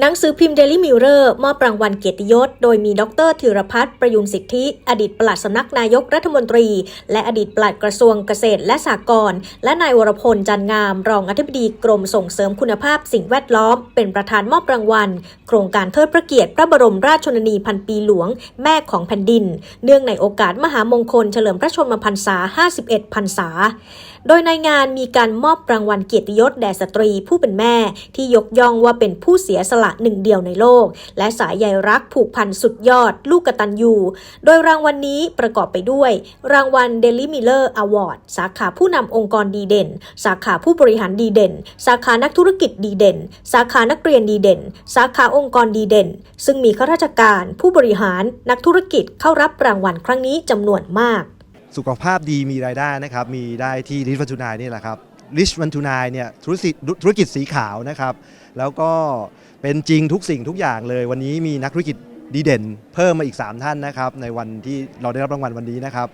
หนังสือพิมพ์ Daily Mirror มอบรางวัลเกียรติยศ โดยมีดรธีรพัฒน์ประยุนสิทธิ อดีตปลัดสำนักนายกรัฐมนตรี และอดีตปลัดกระทรวงเกษตรและสหกรณ์และนายวรพลจันงาม รองอธิบดีกรมส่งเสริมคุณภาพสิ่งแวดล้อม เป็นประธานมอบรางวัล โครงการเทิดพระเกียรติพระบรมราชชนนีพันปีหลวง แม่ของแผ่นดิน เนื่องในโอกาสมหามงคลเฉลิมพระชนมพรรษา 51 พรรษา โดยในงานมีการมอบรางวัลเกียรติยศแด่สตรีผู้เป็นแม่ที่ยกย่องว่าเป็นผู้เสียสละหนึ่งเดียวในโลก และสายใยรักผูกพันสุดยอด ลูกกตัญญู โดยรางวัลนนี้ประกอบไปด้วย รางวัล Daily Miller Award สาขาผู้นำองค์กรดีเด่น สาขาผู้บริหารดีเด่น สาขานักธุรกิจดีเด่น สาขานักเรียนดีเด่น สาขาองค์กรดีเด่น ซึ่งมีข้าราชการ ผู้บริหารนักธุรกิจเข้ารับรางวัลครั้งนี้จำนวนมาก สุขภาพดีมีรายได้นะครับมีได้ที่ริชวันทูนายนี่แหละครับ ริชวันทูนายเนี่ยธุรกิจธุรกิจสีขาวนะครับ แล้วก็เป็นจริงทุกสิ่งทุกอย่างเลย วันนี้มีนักธุรกิจดีเด่น เพิ่มมาอีก 3 ท่านนะครับ ในวันที่เราได้รับรางวัลวันนี้นะครับ